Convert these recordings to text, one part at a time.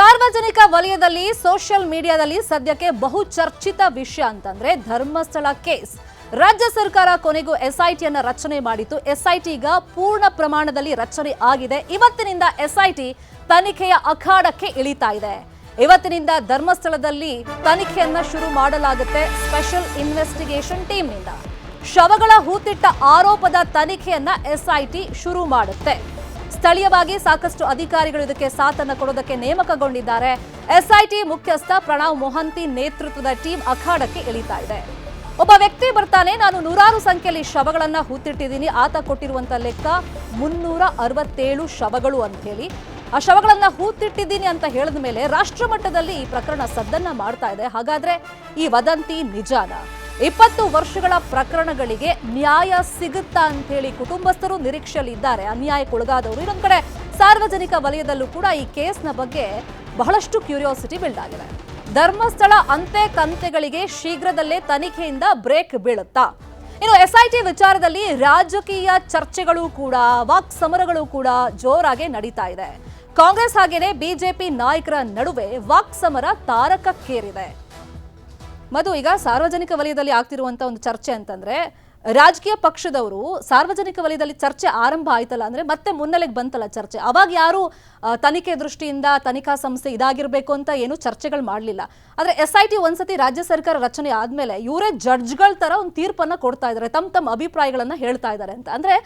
ಸಾರ್ವಜನಿಕ ವಲಯದಲ್ಲಿ ಸೋಷಿಯಲ್ ಮೀಡಿಯಾದಲ್ಲಿ ಸದ್ಯಕ್ಕೆ ಬಹು ಚರ್ಚಿತ ವಿಷಯ ಅಂತಂದ್ರೆ ಧರ್ಮಸ್ಥಳ ಕೇಸ್. ರಾಜ್ಯ ಸರ್ಕಾರ ಕೊನೆಗೂ ಎಸ್ಐಟಿಯನ್ನ ರಚನೆ ಮಾಡಿತು ಎಸ್ಐಟಿ ಈಗ ಪೂರ್ಣ ಪ್ರಮಾಣದಲ್ಲಿ ರಚನೆ ಆಗಿದೆ. ಇವತ್ತಿನಿಂದ ಎಸ್ಐಟಿ ತನಿಖೆಯ ಅಖಾಡಕ್ಕೆ ಇಳಿತಾ ಇದೆ. ಇವತ್ತಿನಿಂದ ಧರ್ಮಸ್ಥಳದಲ್ಲಿ ತನಿಖೆಯನ್ನ ಶುರು ಮಾಡಲಾಗುತ್ತೆ ಸ್ಪೆಷಲ್ ಇನ್ವೆಸ್ಟಿಗೇಷನ್ ಟೀಮ್ನಿಂದ. ಶವಗಳ ಹೂತಿಟ್ಟ ಆರೋಪದ ತನಿಖೆಯನ್ನ ಎಸ್ಐಟಿ ಶುರು ಮಾಡುತ್ತೆ. ಸ್ಥಳೀಯವಾಗಿ ಸಾಕಷ್ಟು ಅಧಿಕಾರಿಗಳು ಇದಕ್ಕೆ ಸಾಥನ್ನು ಕೊಡೋದಕ್ಕೆ ನೇಮಕಗೊಂಡಿದ್ದಾರೆ. ಎಸ್ಐಟಿ ಮುಖ್ಯಸ್ಥ ಪ್ರಣವ್ ಮೊಹಂತಿ ನೇತೃತ್ವದ ಟೀಮ್ ಅಖಾಡಕ್ಕೆ ಇಳಿತಾ ಇದೆ. ಒಬ್ಬ ವ್ಯಕ್ತಿ ಬರ್ತಾನೆ. ನಾನು ನೂರಾರು ಸಂಖ್ಯೆಯಲ್ಲಿ ಶವಗಳನ್ನ ಹೂತಿಟ್ಟಿದ್ದೀನಿ. ಆತ ಕೊಟ್ಟಿರುವಂತ ಲೆಕ್ಕ ಮುನ್ನೂರ ಅರವತ್ತೇಳು ಶವಗಳು ಅಂತ ಹೇಳಿ. ಆ ಶವಗಳನ್ನ ಹೂತಿಟ್ಟಿದ್ದೀನಿ ಅಂತ ಹೇಳಿದ ಮೇಲೆ ರಾಷ್ಟ್ರ ಮಟ್ಟದಲ್ಲಿ ಈ ಪ್ರಕರಣ ಸದ್ದನ್ನ ಮಾಡ್ತಾ ಇದೆ. ಹಾಗಾದ್ರೆ ಈ ವದಂತಿ ನಿಜಾನ? ಇಪ್ಪತ್ತು ವರ್ಷಗಳ ಪ್ರಕರಣಗಳಿಗೆ ನ್ಯಾಯ ಸಿಗುತ್ತಾ ಅಂತ ಹೇಳಿ ಕುಟುಂಬಸ್ಥರು ನಿರೀಕ್ಷೆಯಲ್ಲಿ ಇದ್ದಾರೆ ಅನ್ಯಾಯಕ್ಕೊಳಗಾದವರು ಇನ್ನೊಂದು ಕಡೆ ಸಾರ್ವಜನಿಕ ವಲಯದಲ್ಲೂ ಕೂಡ ಈ ಕೇಸ್ನ ಬಗ್ಗೆ ಬಹಳಷ್ಟು ಕ್ಯೂರಿಯಾಸಿಟಿ ಬಿಲ್ಡ್ ಆಗಿದೆ. ಧರ್ಮಸ್ಥಳ ಅಂತೆ ಕಂತೆಗಳಿಗೆ ಶೀಘ್ರದಲ್ಲೇ ತನಿಖೆಯಿಂದ ಬ್ರೇಕ್ ಬೀಳುತ್ತಾ? ಇನ್ನು ಎಸ್ಐಟಿ ವಿಚಾರದಲ್ಲಿ ರಾಜಕೀಯ ಚರ್ಚೆಗಳು ಕೂಡ, ವಾಕ್ ಸಮರಗಳು ಕೂಡ ಜೋರಾಗಿ ನಡೀತಾ ಇದೆ. ಕಾಂಗ್ರೆಸ್ ಹಾಗೇನೆ ಬಿಜೆಪಿ ನಾಯಕರ ನಡುವೆ ವಾಕ್ ಸಮರ ತಾರಕಕ್ಕೇರಿದೆ. ಮಧು, ಈಗ ಸಾರ್ವಜನಿಕ ವಲಯದಲ್ಲಿ ಆಗ್ತಿರುವಂತ ಒಂದು ಚರ್ಚೆ ಅಂತಂದ್ರೆ, ರಾಜಕೀಯ ಪಕ್ಷದವರು ಸಾರ್ವಜನಿಕ ವಲಯದಲ್ಲಿ ಚರ್ಚೆ ಆರಂಭ ಆಯ್ತಲ್ಲ ಅಂದ್ರೆ ಮತ್ತೆ ಮುನ್ನೆಲೆಗೆ ಬಂತಲ್ಲ ಚರ್ಚೆ. ಅವಾಗ ಯಾರು ತನಿಖೆ ದೃಷ್ಟಿಯಿಂದ ತನಿಖಾ ಸಂಸ್ಥೆ ಇದಾಗಿರ್ಬೇಕು ಅಂತ ಏನು ಚರ್ಚೆಗಳು ಮಾಡಲಿಲ್ಲ. ಆದ್ರೆ ಎಸ್ ಐ ಟಿ ಒಂದ್ಸತಿ ರಾಜ್ಯ ಸರ್ಕಾರ ರಚನೆ ಆದ್ಮೇಲೆ ಇವರೇ ಜಡ್ಜ್ಗಳ ತರ ಒಂದು ತೀರ್ಪನ್ನ ಕೊಡ್ತಾ ಇದ್ದಾರೆ ತಮ್ಮ ತಮ್ಮ ಅಭಿಪ್ರಾಯಗಳನ್ನ ಹೇಳ್ತಾ ಇದ್ದಾರೆ ಅಂತ. ಅಂದ್ರೆ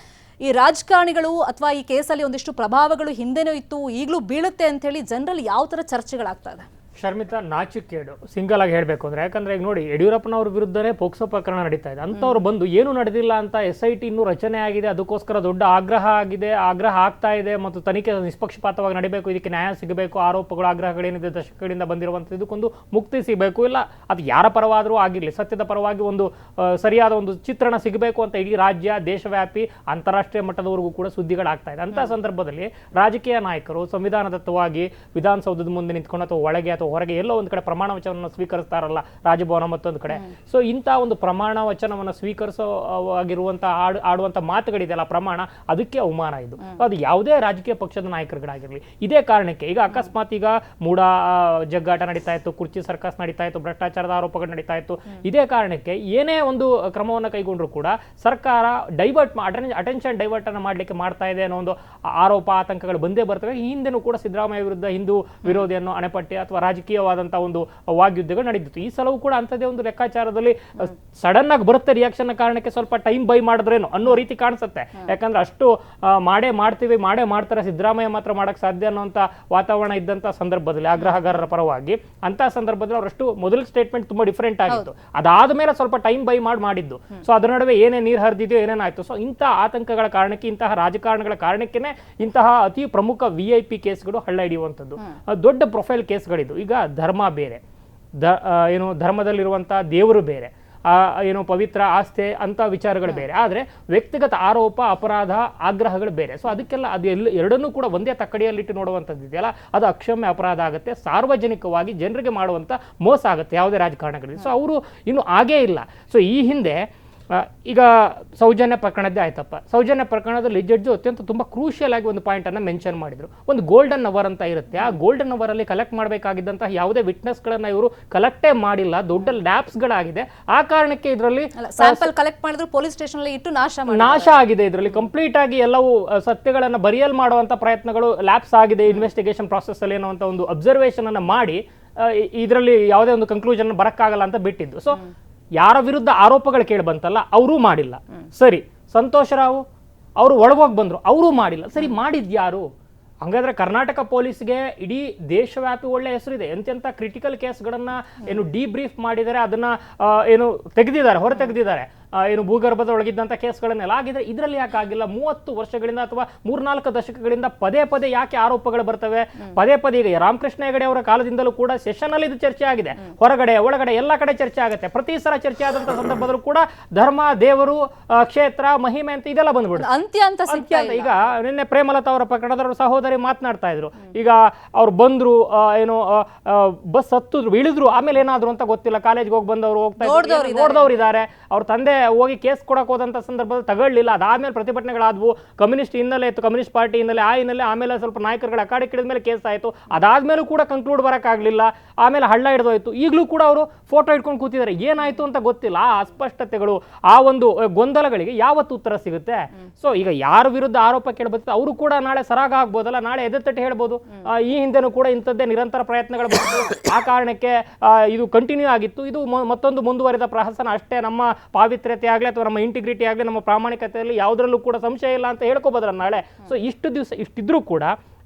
ಈ ರಾಜಕಾರಣಿಗಳು ಅಥವಾ ಈ ಕೇಸಲ್ಲಿ ಒಂದಿಷ್ಟು ಪ್ರಭಾವಗಳು ಹಿಂದೆನೂ ಇತ್ತು, ಈಗಲೂ ಬೀಳುತ್ತೆ ಅಂತ ಹೇಳಿ ಜನರಲ್ಲಿ ಯಾವ ತರ ಚರ್ಚೆಗಳಾಗ್ತಾ ಇದೆ? ಶರ್ಮಿತಾ ನಾಚಿಕೇಡು ಸಿಂಗಲ್ ಆಗಿ ಹೇಳಬೇಕು ಅಂದ್ರೆ. ಯಾಕಂದ್ರೆ ಈಗ ನೋಡಿ ಯಡಿಯೂರಪ್ಪನವ್ರ ವಿರುದ್ಧನೇ ಪೋಕ್ಸೋ ಪ್ರಕರಣ ನಡೀತಾ ಇದೆ. ಅಂತವ್ರು ಬಂದು ಏನು ನಡೆದಿಲ್ಲ ಅಂತ ಎಸ್ ಐ ಟಿ ಇನ್ನೂ ರಚನೆ ಆಗಿದೆ ಅದಕ್ಕೋಸ್ಕರ ದೊಡ್ಡ ಆಗ್ರಹ ಆಗಿದೆ ಆಗ್ರಹ ಆಗ್ತಾ ಇದೆ ಮತ್ತು ತನಿಖೆ ನಿಷ್ಪಕ್ಷಪಾತವಾಗಿ ನಡೀಬೇಕು ಇದಕ್ಕೆ ನ್ಯಾಯ ಸಿಗಬೇಕು ಆರೋಪಗಳು ಆಗ್ರಹಗಳೇನಿದೆ ದಶಕಗಳಿಂದ ಬಂದಿರುವಂಥ ಇದಕ್ಕೊಂದು ಮುಕ್ತಿ ಸಿಗಬೇಕು. ಇಲ್ಲ ಅದು ಯಾರ ಪರವಾದರೂ ಆಗಿರಲಿ ಸತ್ಯದ ಪರವಾಗಿ ಒಂದು ಸರಿಯಾದ ಒಂದು ಚಿತ್ರಣ ಸಿಗಬೇಕು ಅಂತ ಇಡೀ ರಾಜ್ಯ ದೇಶವ್ಯಾಪಿ ಅಂತಾರಾಷ್ಟ್ರೀಯ ಮಟ್ಟದವರೆಗೂ ಕೂಡ ಸುದ್ದಿಗಳಾಗ್ತಾ ಇದೆ. ಅಂತ ಸಂದರ್ಭದಲ್ಲಿ ರಾಜಕೀಯ ನಾಯಕರು ಸಂವಿಧಾನದತ್ತವಾಗಿ ವಿಧಾನಸೌಧದ ಮುಂದೆ ನಿಂತ್ಕೊಂಡು ಅಥವಾ ಒಳಗೆ ಅಥವಾ ಹೊರಗೆ ಎಲ್ಲೋ ಒಂದು ಕಡೆ ಪ್ರಮಾಣ ವಚನವನ್ನು ಸ್ವೀಕರಿಸ್ತಾರಲ್ಲ ರಾಜಭವನ ಮತ್ತೊಂದು ಕಡೆ. ಸೊ ಇಂಥ ಒಂದು ಪ್ರಮಾಣ ವಚನವನ್ನು ಸ್ವೀಕರಿಸೋ ಆಗಿರುವಂಥ ಆಡ್ ಆಡುವಂಥ ಮಾತುಗಳಿದೆಯಲ್ಲ ಪ್ರಮಾಣ ಅದಕ್ಕೆ ಅವಮಾನ ಇದು. ಅದು ಯಾವುದೇ ರಾಜಕೀಯ ಪಕ್ಷದ ನಾಯಕರುಗಳಾಗಿರಲಿ. ಇದೇ ಕಾರಣಕ್ಕೆ ಈಗ ಅಕಸ್ಮಾತ್ ಈಗ ಮೂಡ ಜಗ್ಗಾಟ ನಡೀತಾ ಇತ್ತು ಕುರ್ಚಿ ಸರ್ಕಸ್ ನಡೀತಾ ಇತ್ತು ಭ್ರಷ್ಟಾಚಾರದ ಆರೋಪಗಳು ನಡೀತಾ ಇತ್ತು. ಇದೇ ಕಾರಣಕ್ಕೆ ಏನೇ ಒಂದು ಕ್ರಮವನ್ನು ಕೈಗೊಂಡ್ರು ಕೂಡ ಸರ್ಕಾರ ಡೈವರ್ಟ್ ಅಟೆನ್ಷನ್ ಡೈವರ್ಟ್ ಅನ್ನು ಮಾಡಲಿಕ್ಕೆ ಮಾಡ್ತಾ ಇದೆ ಅನ್ನೋ ಒಂದು ಆರೋಪ ಆತಂಕಗಳು ಬಂದೇ ಬರ್ತವೆ. ಈ ಹಿಂದೆನೂ ಕೂಡ ಸಿದ್ದರಾಮಯ್ಯ ವಿರುದ್ಧ ಹಿಂದೂ ವಿರೋಧಿಯನ್ನು ಅಣೆಪಟ್ಟಿ ಅಥವಾ ರಾಜಕೀಯವಾದಂತಹ ಒಂದು ವಾಗ್ಯುದ್ಧಗಳು ನಡೆದಿತ್ತು. ಈ ಸಲವೂ ಕೂಡ ಅಂಥದ್ದೇ ಒಂದು ಲೆಕ್ಕಾಚಾರದಲ್ಲಿ ಸಡನ್ ಆಗಿ ಬರುತ್ತೆ ರಿಯಾಕ್ಷನ್ ಕಾರಣಕ್ಕೆ ಸ್ವಲ್ಪ ಟೈಮ್ ಬೈ ಮಾಡಿದ್ರೇನು ಅನ್ನೋ ರೀತಿ ಕಾಣಿಸುತ್ತೆ. ಯಾಕಂದ್ರೆ ಅಷ್ಟು ಮಾಡೇ ಮಾಡ್ತೀವಿ ಮಾಡೇ ಮಾಡ್ತಾರೆ ಸಿದ್ದರಾಮಯ್ಯ ಮಾತ್ರ ಮಾಡಕ್ಕೆ ಸಾಧ್ಯ ಅನ್ನೋಂಥ ವಾತಾವರಣ ಇದ್ದಂಥ ಸಂದರ್ಭದಲ್ಲಿ ಆಗ್ರಹಗಾರರ ಪರವಾಗಿ. ಅಂತ ಸಂದರ್ಭದಲ್ಲಿ ಅವರಷ್ಟು ಮೊದಲ ಸ್ಟೇಟ್ಮೆಂಟ್ ತುಂಬಾ ಡಿಫರೆಂಟ್ ಆಗಿತ್ತು. ಅದಾದ ಮೇಲೆ ಸ್ವಲ್ಪ ಟೈಮ್ ಬೈ ಮಾಡಿ ಮಾಡಿದ್ದು. ಸೊ ಅದರ ನಡುವೆ ಏನೇ ನೀರು ಹರಿದಿದೆಯೋ ಏನೇನಾಯ್ತು ಸೊ ಇಂತಹ ಆತಂಕಗಳ ಕಾರಣಕ್ಕೆ ಇಂತಹ ರಾಜಕಾರಣಗಳ ಕಾರಣಕ್ಕೆ ಇಂತಹ ಅತಿ ಪ್ರಮುಖ ವಿ ಐ ಪಿ ಕೇಸ್ಗಳು ಹಳ್ಳ ಹಿಡಿಯುವಂಥದ್ದು. ದೊಡ್ಡ ಪ್ರೊಫೈಲ್ ಕೇಸ್ಗಳಿದ್ದು ಈಗ ಧರ್ಮ ಬೇರೆ. ದ ಏನು ಧರ್ಮದಲ್ಲಿರುವಂಥ ದೇವರು ಬೇರೆ. ಆ, ಏನು ಪವಿತ್ರ ಆಸ್ತೆ ಅಂತ ವಿಚಾರಗಳು ಬೇರೆ. ಆದರೆ ವ್ಯಕ್ತಿಗತ ಆರೋಪ ಅಪರಾಧ ಆಗ್ರಹಗಳು ಬೇರೆ. ಸೊ ಅದಕ್ಕೆಲ್ಲ ಅದು ಎಲ್ಲ ಎರಡನ್ನೂ ಕೂಡ ಒಂದೇ ತಕ್ಕಡಿಯಲ್ಲಿಟ್ಟು ನೋಡುವಂಥದ್ದು ಇದೆಯಲ್ಲ ಅದು ಅಕ್ಷಮ್ಯ ಅಪರಾಧ ಆಗುತ್ತೆ. ಸಾರ್ವಜನಿಕವಾಗಿ ಜನರಿಗೆ ಮಾಡುವಂಥ ಮೋಸ ಆಗುತ್ತೆ ಯಾವುದೇ ರಾಜಕಾರಣಗಳಲ್ಲಿ ಸೊ ಅವರು ಇನ್ನು ಆಗೇ ಇಲ್ಲ. ಸೊ ಈ ಹಿಂದೆ ಈಗ ಸೌಜನ್ಯ ಪ್ರಕರಣದ್ದೇ ಆಯ್ತಪ್ಪ. ಸೌಜನ್ಯ ಪ್ರಕರಣದಲ್ಲಿ ಜಡ್ಜು ಅತ್ಯಂತ ತುಂಬ ಕ್ರೂಷಿಯಲ್ ಆಗಿ ಒಂದು ಪಾಯಿಂಟ್ ಅನ್ನ ಮೆನ್ಷನ್ ಮಾಡಿದ್ರು. ಒಂದು ಗೋಲ್ಡನ್ ಅವರ್ ಅಂತ ಇರುತ್ತೆ. ಆ ಗೋಲ್ಡನ್ ಅವರ್ ಅಲ್ಲಿ ಕಲೆಕ್ಟ್ ಮಾಡಬೇಕಾಗಿದ್ದಂತಹ ಯಾವುದೇ ವಿಟ್ನೆಸ್ ಗಳನ್ನ ಇವರು ಕಲೆಕ್ಟೇ ಮಾಡಿಲ್ಲ. ದೊಡ್ಡ ಲ್ಯಾಬ್ಸ್ ಗಳಾಗಿದೆ. ಆ ಕಾರಣಕ್ಕೆ ಇದರಲ್ಲಿ ಸ್ಯಾಂಪಲ್ ಕಲೆಕ್ಟ್ ಮಾಡಿದ್ರು ಪೊಲೀಸ್ ಸ್ಟೇಷನ್ ಅಲ್ಲಿ ಇಟ್ಟು ನಾಶ ನಾಶ ಆಗಿದೆ ಇದರಲ್ಲಿ. ಕಂಪ್ಲೀಟ್ ಆಗಿ ಎಲ್ಲವೂ ಸತ್ಯಗಳನ್ನು ಬರಿಯಲ್ ಮಾಡುವಂತ ಪ್ರಯತ್ನಗಳು ಲ್ಯಾಬ್ಸ್ ಆಗಿದೆ. ಇನ್ವೆಸ್ಟಿಗೇಷನ್ ಪ್ರಾಸೆಸ್ ಅಲ್ಲಿ ಅಂತ ಒಂದು ಅಬ್ಸರ್ವೇಷನ್ ಅನ್ನ ಮಾಡಿ ಇದರಲ್ಲಿ ಯಾವುದೇ ಒಂದು ಕನ್ಕ್ಲೂಷನ್ ಬರೋಕ್ಕಾಗಲ್ಲ ಅಂತ ಬಿಟ್ಟಿದ್ದು. ಸೊ ಯಾರ ವಿರುದ್ಧ ಆರೋಪಗಳು ಕೇಳಿ ಬಂತಲ್ಲ, ಅವರೂ ಮಾಡಿಲ್ಲ. ಸರಿ, ಸಂತೋಷ್ ರಾವ್ ಅವರು ಒಳಗೋಗಿ ಬಂದರು, ಅವರೂ ಮಾಡಿಲ್ಲ. ಸರಿ ಮಾಡಿದ್ಯಾರು ಹಂಗಾದ್ರೆ ಕರ್ನಾಟಕ ಪೊಲೀಸ್ಗೆ ಇಡೀ ದೇಶವ್ಯಾಪಿ ಒಳ್ಳೆ ಹೆಸರಿದೆ. ಎಂತೆಂಥ ಕ್ರಿಟಿಕಲ್ ಕೇಸ್ಗಳನ್ನು ಏನು ಡಿಬ್ರೀಫ್ ಮಾಡಿದರೆ ಅದನ್ನ ಏನು ತೆಗೆದಿದ್ದಾರೆ ಹೊರ ತೆಗೆದಿದ್ದಾರೆ ಏನು ಭೂಗರ್ಭದ ಒಳಗಿದ್ದಂಥ ಕೇಸ್ಗಳನ್ನೆಲ್ಲ. ಆಗಿದ್ರೆ ಇದರಲ್ಲಿ ಯಾಕೆ ಆಗಿಲ್ಲ? ಮೂವತ್ತು ವರ್ಷಗಳಿಂದ ಅಥವಾ ಮೂರ್ನಾಲ್ಕು ದಶಕಗಳಿಂದ ಪದೇ ಪದೇ ಯಾಕೆ ಆರೋಪಗಳು ಬರ್ತವೆ? ಪದೇ ಪದೇ ಈಗ ರಾಮಕೃಷ್ಣ ಹೆಗಡೆ ಅವರ ಕಾಲದಿಂದಲೂ ಕೂಡ ಸೆಷನ್ ಅಲ್ಲಿ ಇದು ಚರ್ಚೆ ಆಗಿದೆ. ಹೊರಗಡೆ ಒಳಗಡೆ ಎಲ್ಲ ಕಡೆ ಚರ್ಚೆ ಆಗುತ್ತೆ. ಪ್ರತಿ ಸಲ ಚರ್ಚೆ ಆದಂತ ಸಂದರ್ಭದಲ್ಲೂ ಕೂಡ ಧರ್ಮ ದೇವರು ಕ್ಷೇತ್ರ ಮಹಿಮೆ ಅಂತ ಇದೆಲ್ಲ ಬಂದ್ಬಿಡುತ್ತೆ. ಅಂತ್ಯ ಅಂತ ಈಗ ನಿನ್ನೆ ಪ್ರೇಮಲತಾ ಅವರ ಪ್ರಕರಣದವರು ಸಹೋದರಿ ಮಾತನಾಡ್ತಾ ಇದ್ರು. ಈಗ ಅವ್ರು ಬಂದ್ರು ಏನು ಬಸ್ ಹತ್ತಿದ್ರು ಇಳಿದ್ರು ಆಮೇಲೆ ಏನಾದ್ರು ಅಂತ ಗೊತ್ತಿಲ್ಲ. ಕಾಲೇಜ್ಗೆ ಹೋಗಿ ಬಂದವರು ಹೋಗ್ತಾ ಇದ್ದಾರೆ. ಅವ್ರ ತಂದೆ ಹೋಗಿ ಕೇಸ್ ಕೊಡಕ್ಕೆ ಹೋದಂಥ ಸಂದರ್ಭದಲ್ಲಿ ತಗೊಳ್ಳಿಲ್ಲ. ಅದಾದ್ಮೇಲೆ ಪ್ರತಿಭಟನೆಗಳಾದವು. ಕಮ್ಯುನಿಸ್ಟ್ ಹಿನ್ನೆಲೆ ಇತ್ತು, ಕಮ್ಯುನಿಸ್ಟ್ ಪಾರ್ಟಿ ಹಿನ್ನೆಲೆ, ಆ ಹಿನ್ನೆಲೆ ಆಮೇಲೆ ಸ್ವಲ್ಪ ನಾಯಕರುಗಳ ಅಕಾಡೆ ಕಿಡಿದ ಮೇಲೆ ಕೇಸ್ ಆಯಿತು. ಅದಾದಮೇಲೂ ಕೂಡ ಕಂಕ್ಲೂಡ್ ಬರೋಕ್ಕಾಗಲಿಲ್ಲ ಆಮೇಲೆ ಹಳ್ಳ ಹಿಡಿದೋಯ್ತು. ಈಗಲೂ ಕೂಡ ಅವರು ಫೋಟೋ ಇಟ್ಕೊಂಡು ಕೂತಿದ್ದಾರೆ. ಏನಾಯ್ತು ಅಂತ ಗೊತ್ತಿಲ್ಲ. ಆ ಅಸ್ಪಷ್ಟತೆಗಳು, ಆ ಒಂದು ಗೊಂದಲಗಳಿಗೆ ಯಾವತ್ತು ಉತ್ತರ ಸಿಗುತ್ತೆ? ಸೊ ಈಗ ಯಾರ ವಿರುದ್ಧ ಆರೋಪ ಕೇಳಬರ್ತದೆ ಅವರು ಕೂಡ ನಾಳೆ ಸರಾಗ ಆಗ್ಬೋದಲ್ಲ, ನಾಳೆ ಎದೆತಟ್ಟು ಹೇಳ್ಬೋದು. ಈ ಹಿಂದೆನೂ ಕೂಡ ಇಂಥದ್ದೇ ನಿರಂತರ ಪ್ರಯತ್ನಗಳು ಆ ಕಾರಣಕ್ಕೆ ಇದು ಕಂಟಿನ್ಯೂ ಆಗಿತ್ತು. ಇದು ಮತ್ತೊಂದು ಮುಂದುವರಿದ ಪ್ರಹಸನ ಅಷ್ಟೇ. ನಮ್ಮ ಪಾವಿತ್ರ್ಯತೆ ಆಗಲಿ ಅಥವಾ ನಮ್ಮ ಇಂಟಿಗ್ರಿಟಿ ಆಗಲಿ ನಮ್ಮ ಪ್ರಾಮಾಣಿಕತೆಯಲ್ಲಿ ಯಾವುದರಲ್ಲೂ ಕೂಡ ಸಂಶಯ ಇಲ್ಲ ಅಂತ ಹೇಳ್ಕೋಬೋದ್ರ ನಾಳೆ. ಸೊ ಇಷ್ಟು ದಿವಸ ಇಷ್ಟಿದ್ರೂ ಕೂಡ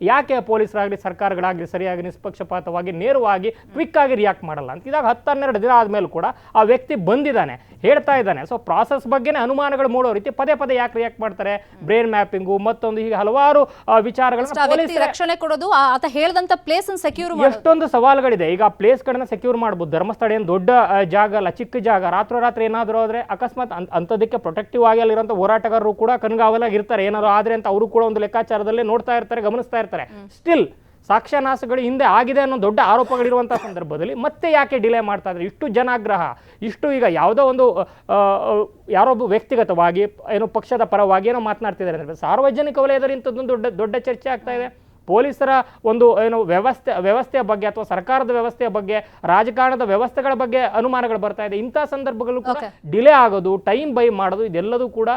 ಯಾಕೆ ಪೊಲೀಸರಾಗಲಿ ಸರ್ಕಾರಗಳಾಗಲಿ ಸರಿಯಾಗಿ ನಿಷ್ಪಕ್ಷಪಾತವಾಗಿ ನೇರವಾಗಿ ಕ್ವಿಕ್ ಆಗಿ ರಿಯಾಕ್ಟ್ ಮಾಡಲ್ಲ ಅಂತ. ಇದಾಗ ಹತ್ತು ಹನ್ನೆರಡು ದಿನ ಆದಮೇಲೆ ಕೂಡ ಆ ವ್ಯಕ್ತಿ ಬಂದಿದ್ದಾನೆ. ಹೇಳ್ತಾ ಇದ್ದಾನೆ. ಸೊ ಪ್ರಾಸೆಸ್ ಬಗ್ಗೆನೇ ಅನುಮಾನಗಳು ಮೂಡೋ ರೀತಿ ಪದೇ ಪದೇ ಯಾಕೆ ರಿಯಾಕ್ಟ್ ಮಾಡ್ತಾರೆ? ಬ್ರೈನ್ ಮ್ಯಾಪಿಂಗು ಮತ್ತೊಂದು ಹೀಗೆ ಹಲವಾರು ವಿಚಾರಗಳನ್ನ ರಕ್ಷಣೆ ಕೊಡೋದು ಆ- ಆತ ಹೇಳಿದಂತ ಪ್ಲೇಸ್ ಸೆಕ್ಯೂರ್ ಎಷ್ಟೊಂದು ಸವಾಲುಗಳಿದೆ. ಈಗ ಪ್ಲೇಸ್ಗಳನ್ನ ಸೆಕ್ಯೂರ್ ಮಾಡ್ಬೋದು. ಧರ್ಮಸ್ಥಳ ಏನು ದೊಡ್ಡ ಜಾಗ ಅಲ್ಲ ಚಿಕ್ಕ ಜಾಗ. ರಾತ್ರೋ ರಾತ್ರಿ ಏನಾದರೂ ಆದರೆ ಅಕಸ್ಮಾತ್ ಅಂತದಕ್ಕೆ ಅಂಥದಕ್ಕೆ ಪ್ರೊಟೆಕ್ಟಿವ್ ಆಗಿ ಅಲ್ಲಿರುವಂಥ ಹೋರಾಟಗಾರರು ಕೂಡ ಕಣ್ಗಾವಲಾಗಿರ್ತಾರೆ ಏನಾದ್ರು ಆದರೆ ಅಂತ ಅವರು ಕೂಡ ಒಂದು ಲೆಕ್ಕಾಚಾರದಲ್ಲಿ ನೋಡ್ತಾ ಇರ್ತಾರೆ ಗಮನಿಸ್ತಾ ಇರ್ತಾರೆ. ಸ್ಟಿಲ್ ಸಾಕ್ಷ್ಯನಾಶಗಳು ಹಿಂದೆ ಆಗಿದೆ ಅನ್ನೋ ದೊಡ್ಡ ಆರೋಪಗಳಿರುವಂಥ ಸಂದರ್ಭದಲ್ಲಿ ಮತ್ತೆ ಯಾಕೆ ಡಿಲೇ ಮಾಡ್ತಾ ಇದ್ದಾರೆ? ಇಷ್ಟು ಜನಾಗ್ರಹ ಇಷ್ಟು ಈಗ ಯಾವುದೋ ಒಂದು ಆ, ಆ, ಯಾರೋ ಒಬ್ಬ ವ್ಯಕ್ತಿಗತವಾಗಿ ಏನೋ ಪಕ್ಷದ ಪರವಾಗಿ ಏನೋ ಮಾತನಾಡ್ತಿದ್ದಾರೆ. ಅಂದರೆ ಸಾರ್ವಜನಿಕ ವಲಯದಲ್ಲಿ ಇಂಥದ್ದೊಂದು ದೊಡ್ಡ ದೊಡ್ಡ ಚರ್ಚೆ ಆಗ್ತಾ ಇದೆ. ಪೊಲೀಸರ ಒಂದು ಏನು ವ್ಯವಸ್ಥೆ ವ್ಯವಸ್ಥೆಯ ಬಗ್ಗೆ ಅಥವಾ ಸರ್ಕಾರದ ವ್ಯವಸ್ಥೆಯ ಬಗ್ಗೆ ರಾಜಕಾರಣದ ವ್ಯವಸ್ಥೆಗಳ ಬಗ್ಗೆ ಅನುಮಾನಗಳು ಬರ್ತಾ ಇದೆ. ಇಂಥ ಸಂದರ್ಭಗಳು ಕೂಡ ಡಿಲೇ ಆಗೋದು ಟೈಮ್ ಬೈ ಮಾಡೋದು ಇದೆಲ್ಲದೂ ಕೂಡ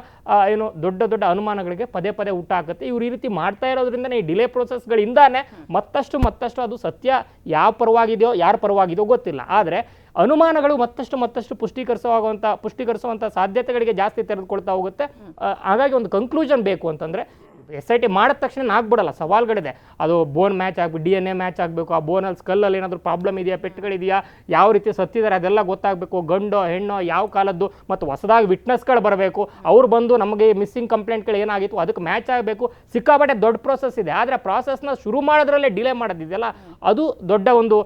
ಏನು ದೊಡ್ಡ ದೊಡ್ಡ ಅನುಮಾನಗಳಿಗೆ ಪದೇ ಪದೇ ಊಟ ಆಗುತ್ತೆ ಇವ್ರು ಈ ರೀತಿ ಮಾಡ್ತಾ ಇರೋದ್ರಿಂದ ಈ ಡಿಲೇ ಪ್ರೊಸೆಸ್ಗಳಿಂದಾನೆ ಮತ್ತಷ್ಟು ಮತ್ತಷ್ಟು ಅದು ಸತ್ಯ ಯಾವ ಪರವಾಗಿದೆಯೋ ಯಾರ ಪರವಾಗಿದೆಯೋ ಗೊತ್ತಿಲ್ಲ. ಆದರೆ ಅನುಮಾನಗಳು ಮತ್ತಷ್ಟು ಮತ್ತಷ್ಟು ಪುಷ್ಟೀಕರಿಸುವಂಥ ಪುಷ್ಟೀಕರಿಸುವಂಥ ಸಾಧ್ಯತೆಗಳಿಗೆ ಜಾಸ್ತಿ ತೆರೆದುಕೊಳ್ತಾ ಹೋಗುತ್ತೆ. ಹಾಗಾಗಿ ಒಂದು ಕನ್ಕ್ಲೂಷನ್ ಬೇಕು ಅಂತಂದ್ರೆ ಎಸ್ ಐ ಟಿ ಮಾಡಿದ ತಕ್ಷಣ ಆಗ್ಬಿಡಲ್ಲ, ಸವಾಲ್ಗಳಿದೆ. ಅದು ಬೋನ್ ಮ್ಯಾಚ್ ಆಗ್ಬೇಕು ಡಿ ಎನ್ ಎ ಮ್ಯಾಚ್ ಆಗಬೇಕು, ಆ ಬೋನಲ್ಲಿ ಸ್ಕಲ್ಲಲ್ಲಿ ಏನಾದರೂ ಪ್ರಾಬ್ಲಮ್ ಇದೆಯಾ, ಪೆಟ್ಟುಗಳಿದೆಯಾ, ಯಾವ ರೀತಿ ಸತ್ತಿದ್ದಾರೆ ಅದೆಲ್ಲ ಗೊತ್ತಾಗಬೇಕು. ಗಂಡೋ, ಹೆಣ್ಣೋ, ಯಾವ ಕಾಲದ್ದು, ಮತ್ತು ಹೊಸದಾಗಿ ವಿಟ್ನೆಸ್ಗಳು ಬರಬೇಕು. ಅವ್ರು ಬಂದು ನಮಗೆ ಮಿಸ್ಸಿಂಗ್ ಕಂಪ್ಲೇಂಟ್ಗಳು ಏನಾಗಿತ್ತು, ಅದಕ್ಕೆ ಮ್ಯಾಚ್ ಆಗಬೇಕು. ಸಿಕ್ಕಾಪಟ್ಟೆ ದೊಡ್ಡ ಪ್ರೋಸೆಸ್ ಇದೆ. ಆದರೆ ಪ್ರಾಸೆಸ್ನ ಶುರು ಮಾಡೋದ್ರಲ್ಲೇ ಡಿಲೇ ಮಾಡೋದಿದೆಯಲ್ಲ ಅದು ದೊಡ್ಡ ಒಂದು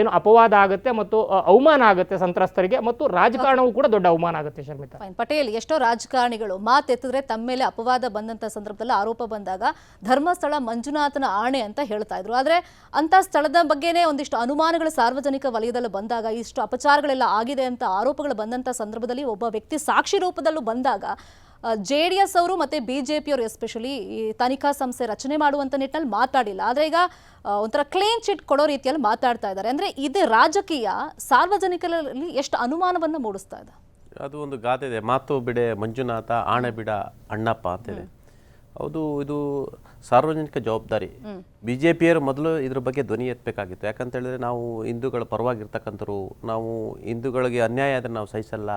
ಏನು ಅಪವಾದ ಆಗುತ್ತೆ ಮತ್ತು ಅವಮಾನ ಆಗುತ್ತೆ ಸಂತ್ರಸ್ತರಿಗೆ ಮತ್ತು ರಾಜಕಾರಣವೂ ಕೂಡ ದೊಡ್ಡ ಅವಮಾನ ಆಗುತ್ತೆ ಶರ್ಮಿತಾ. ಪಟೇಲ್, ಎಷ್ಟೋ ರಾಜಕಾರಣಿಗಳು ಮಾತೆತ್ತಿದ್ರೆ ತಮ್ಮ ಮೇಲೆ ಅಪವಾದ ಬಂದಂತ ಸಂದರ್ಭದಲ್ಲಿ ಆರೋಪ ಬಂದಾಗ ಧರ್ಮಸ್ಥಳ ಮಂಜುನಾಥನ ಆಣೆ ಅಂತ ಹೇಳ್ತಾ ಇದ್ರು. ಆದ್ರೆ ಅಂತ ಸ್ಥಳದ ಬಗ್ಗೆನೇ ಒಂದಿಷ್ಟು ಅನುಮಾನಗಳು ಸಾರ್ವಜನಿಕ ವಲಯದಲ್ಲಿ ಬಂದಾಗ, ಇಷ್ಟು ಅಪಚಾರಗಳೆಲ್ಲ ಆಗಿದೆ ಅಂತ ಆರೋಪಗಳು ಬಂದಂತ ಸಂದರ್ಭದಲ್ಲಿ ಒಬ್ಬ ವ್ಯಕ್ತಿ ಸಾಕ್ಷಿ ರೂಪದಲ್ಲೂ ಬಂದಾಗ ಜೆ ಡಿ ಎಸ್ ಅವರು ಮತ್ತೆ ಬಿಜೆಪಿಯವರು ಎಸ್ಪೆಷಲಿ ಈ ತನಿಖಾ ಸಂಸ್ಥೆ ರಚನೆ ಮಾಡುವಂತ ನಿಟ್ಟಿನಲ್ಲಿ ಮಾತಾಡಿಲ್ಲ. ಆದ್ರೆ ಈಗ ಒಂಥರ ಕ್ಲೀನ್ ಚಿಟ್ ಕೊಡೋ ರೀತಿಯಲ್ಲಿ ಮಾತಾಡ್ತಾ ಇದ್ದಾರೆ. ಅಂದ್ರೆ ಇದು ರಾಜಕೀಯ ಸಾರ್ವಜನಿಕರಲ್ಲಿ ಎಷ್ಟು ಅನುಮಾನವನ್ನು ಮೂಡಿಸ್ತಾ ಇದೆ? ಅದು ಒಂದು ಗಾದೆ ಇದೆ. ಮಾತು ಬಿಡೆ ಮಂಜುನಾಥ, ಆಣೆ ಬಿಡ ಅಣ್ಣಪ್ಪ ಅಂತಿದೆ ಹೌದು ಇದು ಸಾರ್ವಜನಿಕ ಜವಾಬ್ದಾರಿ ಬಿ ಜೆ ಪಿಯರು ಮೊದಲು ಇದ್ರ ಬಗ್ಗೆ ಧ್ವನಿ ಎತ್ತಬೇಕಾಗಿತ್ತು ಯಾಕಂತ ಹೇಳಿದ್ರೆ ನಾವು ಹಿಂದೂಗಳ ಪರವಾಗಿರ್ತಕ್ಕಂಥರು ನಾವು ಹಿಂದೂಗಳಿಗೆ ಅನ್ಯಾಯ ಆದ್ರೆ ನಾವು ಸಹಿಸಲ್ಲ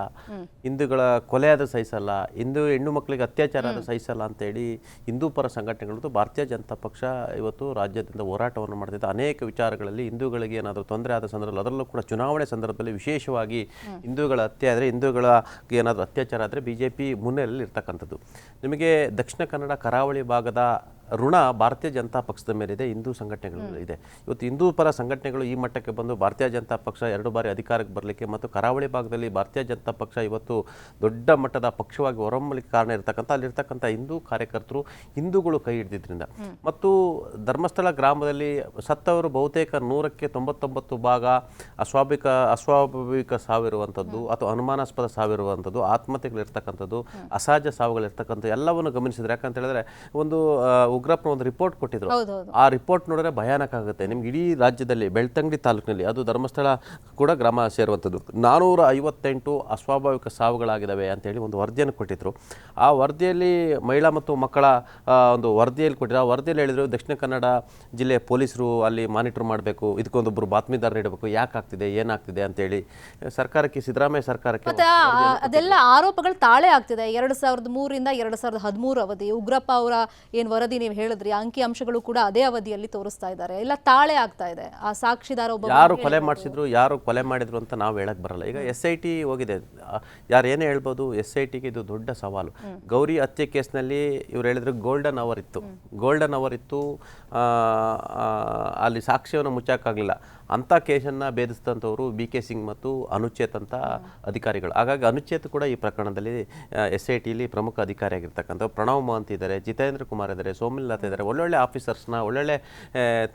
ಹಿಂದೂಗಳ ಕೊಲೆ ಆದ್ರೆ ಸಹಿಸಲ್ಲ ಹಿಂದೂ ಹೆಣ್ಣು ಮಕ್ಕಳಿಗೆ ಅತ್ಯಾಚಾರ ಆದರೆ ಸಹಿಸಲ್ಲ ಅಂತೇಳಿ ಹಿಂದೂ ಪರ ಸಂಘಟನೆಗಳದ್ದು ಭಾರತೀಯ ಜನತಾ ಪಕ್ಷ ಇವತ್ತು ರಾಜ್ಯದಿಂದ ಹೋರಾಟವನ್ನು ಮಾಡ್ತಿದ್ದೆ ಅನೇಕ ವಿಚಾರಗಳಲ್ಲಿ ಹಿಂದೂಗಳಿಗೆ ಏನಾದರೂ ತೊಂದರೆ ಆದ ಸಂದರ್ಭದಲ್ಲಿ ಅದರಲ್ಲೂ ಕೂಡ ಚುನಾವಣೆ ಸಂದರ್ಭದಲ್ಲಿ ವಿಶೇಷವಾಗಿ ಹಿಂದೂಗಳ ಹತ್ಯೆ ಆದರೆ ಹಿಂದೂಗಳ ಏನಾದರೂ ಅತ್ಯಾಚಾರ ಆದರೆ ಬಿ ಜೆ ಪಿ ಮುನ್ನೆಲೆಯಲ್ಲಿ ಇರ್ತಕ್ಕಂಥದ್ದು. ನಿಮಗೆ ದಕ್ಷಿಣ ಕನ್ನಡ ಕರಾವಳಿ ಭಾಗದ ಋಣ ಭಾರತೀಯ ಜನತಾ ಪಕ್ಷದ ಮೇಲಿದೆ ಹಿಂದೂ ಸಂಘಟನೆಗಳು ಇದೆ ಇವತ್ತು ಹಿಂದೂ ಪರ ಸಂಘಟನೆಗಳು ಈ ಮಟ್ಟಕ್ಕೆ ಬಂದು ಭಾರತೀಯ ಜನತಾ ಪಕ್ಷ ಎರಡು ಬಾರಿ ಅಧಿಕಾರಕ್ಕೆ ಬರಲಿಕ್ಕೆ ಮತ್ತು ಕರಾವಳಿ ಭಾಗದಲ್ಲಿ ಭಾರತೀಯ ಜನತಾ ಪಕ್ಷ ಇವತ್ತು ದೊಡ್ಡ ಮಟ್ಟದ ಪಕ್ಷವಾಗಿ ಹೊರಹೊಮ್ಮಲಿಕ್ಕೆ ಕಾರಣ ಇರತಕ್ಕಂಥ ಅಲ್ಲಿರ್ತಕ್ಕಂಥ ಹಿಂದೂ ಕಾರ್ಯಕರ್ತರು ಹಿಂದೂಗಳು ಕೈ ಹಿಡಿದಿದ್ದರಿಂದ. ಮತ್ತು ಧರ್ಮಸ್ಥಳ ಗ್ರಾಮದಲ್ಲಿ ಸತ್ತವರು ಬಹುತೇಕ ನೂರಕ್ಕೆ ತೊಂಬತ್ತೊಂಬತ್ತು ಭಾಗ ಅಸ್ವಾಭಿಕ ಅಸ್ವಾಭಾವಿಕ ಸಾವಿರುವಂಥದ್ದು ಅಥವಾ ಅನುಮಾನಾಸ್ಪದ ಸಾವಿರುವಂಥದ್ದು ಆತ್ಮಹತ್ಯೆಗಳಿರ್ತಕ್ಕಂಥದ್ದು ಅಸಹಜ ಸಾವುಗಳಿರ್ತಕ್ಕಂಥ ಎಲ್ಲವನ್ನು ಗಮನಿಸಿದ್ರೆ ಯಾಕಂತ ಹೇಳಿದ್ರೆ ಒಂದು ಉಗ್ರಪ್ಪನ ಒಂದು ರಿಪೋರ್ಟ್ ಕೊಟ್ಟಿದ್ರು. ಆ ರಿಪೋರ್ಟ್ ನೋಡಿದ್ರೆ ಭಯಾನಕ ಆಗುತ್ತೆ. ನಿಮ್ಗೆ ಇಡೀ ರಾಜ್ಯದಲ್ಲಿ ಬೆಳ್ತಂಗಡಿ ತಾಲೂಕಿನಲ್ಲಿ ಅದು ಧರ್ಮಸ್ಥಳ ಕೂಡ ಗ್ರಾಮ ಸೇರುವಂಥದ್ದು. ನಾನೂರ ಐವತ್ತೆಂಟು ಅಸ್ವಾಭಾವಿಕ ಸಾವುಗಳಾಗಿದ್ದಾವೆ ಅಂತೇಳಿ ಒಂದು ವರದಿಯನ್ನು ಕೊಟ್ಟಿದ್ರು. ಆ ವರದಿಯಲ್ಲಿ ಮಹಿಳಾ ಮತ್ತು ಮಕ್ಕಳ ಒಂದು ವರದಿಯಲ್ಲಿ ಕೊಟ್ಟಿದ್ರು. ಆ ವರದಿಯಲ್ಲಿ ಹೇಳಿದ್ರು ದಕ್ಷಿಣ ಕನ್ನಡ ಜಿಲ್ಲೆ ಪೊಲೀಸರು ಅಲ್ಲಿ ಮಾನಿಟರ್ ಮಾಡಬೇಕು. ಇದಕ್ಕೊಂದೊಬ್ಬರು ಬಾತ್ಮೀದಾರರು ಇಡಬೇಕು. ಯಾಕೆ ಆಗ್ತಿದೆ? ಏನಾಗ್ತಿದೆ ಅಂತೇಳಿ ಸರ್ಕಾರಕ್ಕೆ ಸಿದ್ದರಾಮಯ್ಯ ಸರ್ಕಾರಕ್ಕೆ ಅದೆಲ್ಲ ಆರೋಪಗಳು ತಾಳೆ ಆಗ್ತಿದೆ. ಎರಡು ಸಾವಿರದ ಮೂರರಿಂದ ಎರಡು ಸಾವಿರದ ಹದಿಮೂರು ಅವಧಿ ಉಗ್ರಪ್ಪ ಅವರ ಏನು ವರದಿ ನೀವು ಹೇಳಿದ್ರಿ ಅಂಕಿ ಅಂಶಗಳು ಕೂಡ ಅದೇ ಅವಧಿಯಲ್ಲಿ ತೋರಿಸ್ತಾ ಇದ್ದಾರೆ. ಇಲ್ಲ ತಾಳೆ ಆಗ್ತಾ ಇದೆ. ಆ ಸಾಕ್ಷಿದಾರ ಒಬ್ಬ ಯಾರು ಕೊಲೆ ಮಾಡಿಸಿದ್ರು ಯಾರು ಕೊಲೆ ಮಾಡಿದ್ರು ಅಂತ ನಾವು ಹೇಳಕ್ ಬರಲ್ಲ. ಈಗ ಎಸ್ ಐ ಟಿ ಹೋಗಿದೆ. ಯಾರು ಏನೇ ಹೇಳ್ಬೋದು ಎಸ್ ಐ ಟಿಗೆ ಇದು ದೊಡ್ಡ ಸವಾಲು. ಗೌರಿ ಹತ್ಯೆ ಕೇಸ್ನಲ್ಲಿ ಇವ್ರು ಹೇಳಿದ್ರು ಗೋಲ್ಡನ್ ಅವರ್ ಇತ್ತು. ಗೋಲ್ಡನ್ ಅವರ್ ಇತ್ತು ಅಲ್ಲಿ ಸಾಕ್ಷ್ಯವನ್ನು ಮುಚ್ಚಕ್ಕಾಗಲಿಲ್ಲ. ಅಂಥ ಕೇಸನ್ನು ಭೇದಿಸಿದಂಥವರು ಬಿ ಕೆ ಸಿಂಗ್ ಮತ್ತು ಅನುಚೇತ್ ಅಂತ ಅಧಿಕಾರಿಗಳು. ಹಾಗಾಗಿ ಅನುಚೇತ್ ಕೂಡ ಈ ಪ್ರಕರಣದಲ್ಲಿ ಎಸ್ ಐ ಟಿಲಿ ಪ್ರಮುಖ ಅಧಿಕಾರಿಯಾಗಿರ್ತಕ್ಕಂಥ ಪ್ರಣವ್ ಮಹಂತ್ ಇದ್ದಾರೆ ಜಿತೇಂದ್ರ ಕುಮಾರ್ ಇದ್ದಾರೆ ಶಾಮೀಲ್ ಇದ್ದಾರೆ ಒಳ್ಳೊಳ್ಳೆ ಆಫೀಸರ್ಸ್ನ ಒಳ್ಳೊಳ್ಳೆ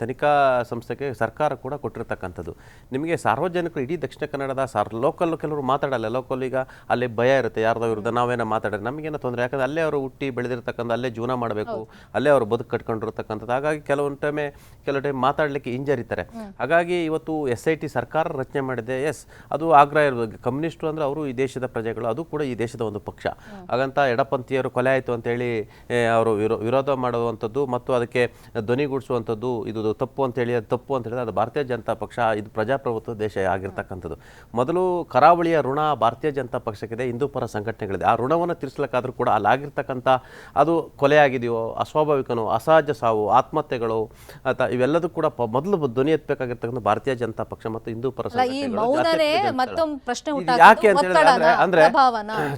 ತನಿಖಾ ಸಂಸ್ಥೆಗೆ ಸರ್ಕಾರ ಕೂಡ ಕೊಟ್ಟಿರ್ತಕ್ಕಂಥದ್ದು. ನಿಮಗೆ ಸಾರ್ವಜನಿಕರು ಇಡೀ ದಕ್ಷಿಣ ಕನ್ನಡದ ಸಾರ್ ಲೋಕಲ್ ಕೆಲವರು ಮಾತಾಡಲ್ಲ ಲೋಕಲ್ ಈಗ ಅಲ್ಲಿ ಭಯ ಇರುತ್ತೆ ಯಾರ್ದೋ ವಿರುದ್ಧ ನಾವೇನೋ ಮಾತಾಡಿದ್ರೆ ನಮಗೇನೋ ತೊಂದರೆ ಯಾಕಂದ್ರೆ ಅಲ್ಲೇ ಅವರು ಹುಟ್ಟಿ ಬೆಳೆದಿರ್ತಕ್ಕಂಥ ಅಲ್ಲೇ ಜೀವನ ಮಾಡಬೇಕು ಅಲ್ಲೇ ಅವರು ಬದುಕು ಕಟ್ಕೊಂಡಿರ್ತಕ್ಕಂಥದ್ದು. ಹಾಗಾಗಿ ಕೆಲವೊಂದು ಟೈಮೇ ಕೆಲವು ಟೈಮ್ ಮಾತಾಡಲಿಕ್ಕೆ ಹಿಂಜರಿತಾರೆ. ಹಾಗಾಗಿ ಇವತ್ತು ಎಸ್ ಐ ಟಿ ಸರ್ಕಾರ ರಚನೆ ಮಾಡಿದೆ. ಎಸ್ ಅದು ಆಗ್ರಹ ಇರ್ಬೋದು. ಕಮ್ಯುನಿಸ್ಟು ಅಂದರೆ ಅವರು ಈ ದೇಶದ ಪ್ರಜೆಗಳು ಅದು ಕೂಡ ಈ ದೇಶದ ಒಂದು ಪಕ್ಷ. ಹಾಗಂತ ಎಡಪಂಥೀಯರು ಕೊಲೆ ಆಯಿತು ಅಂತೇಳಿ ಅವರು ವಿರೋ ವಿರೋಧ ಮಾಡುವಂಥದ್ದು ಮತ್ತು ಅದಕ್ಕೆ ಧ್ವನಿಗೂಡಿಸುವಂಥದ್ದು ಇದು ತಪ್ಪು ಅಂತೇಳಿ ಅದು ತಪ್ಪು ಅಂತ ಹೇಳಿದ್ರೆ ಅದು ಭಾರತೀಯ ಜನತಾ ಪಕ್ಷ ಇದು ಪ್ರಜಾಪ್ರಭುತ್ವ ದೇಶ ಆಗಿರ್ತಕ್ಕಂಥದ್ದು. ಮೊದಲು ಕರಾವಳಿಯ ಋಣ ಭಾರತೀಯ ಜನತಾ ಪಕ್ಷಕ್ಕಿದೆ ಹಿಂದೂ ಪರ ಸಂಘಟನೆಗಳಿದೆ. ಆ ಋಣವನ್ನು ತೀರಿಸಲಿಕ್ಕಾದರೂ ಕೂಡ ಅಲ್ಲಾಗಿರ್ತಕ್ಕಂಥ ಅದು ಕೊಲೆ ಆಗಿದೆಯೋ ಅಸ್ವಾಭಾವಿಕನೋ ಅಸಹಜ ಸಾವು ಆತ್ಮಹತ್ಯೆಗಳು ಅಥವಾ ಇವೆಲ್ಲದೂ ಕೂಡ ಮೊದಲು ಧ್ವನಿ ಎತ್ತಬೇಕಾಗಿರ್ತಕ್ಕಂಥ ಭಾರತೀಯ ಜನತಾ ಪಕ್ಷ ಮತ್ತು ಹಿಂದೂ ಪರ ಈ ಸಂಘಟನೆಗಳು ಮೌನನೇ ಮತ್ತೊಂದು ಪ್ರಶ್ನೆ ಯಾಕೆ ಅಂತ ಹೇಳಿದ್ರೆ ಅಂದ್ರೆ?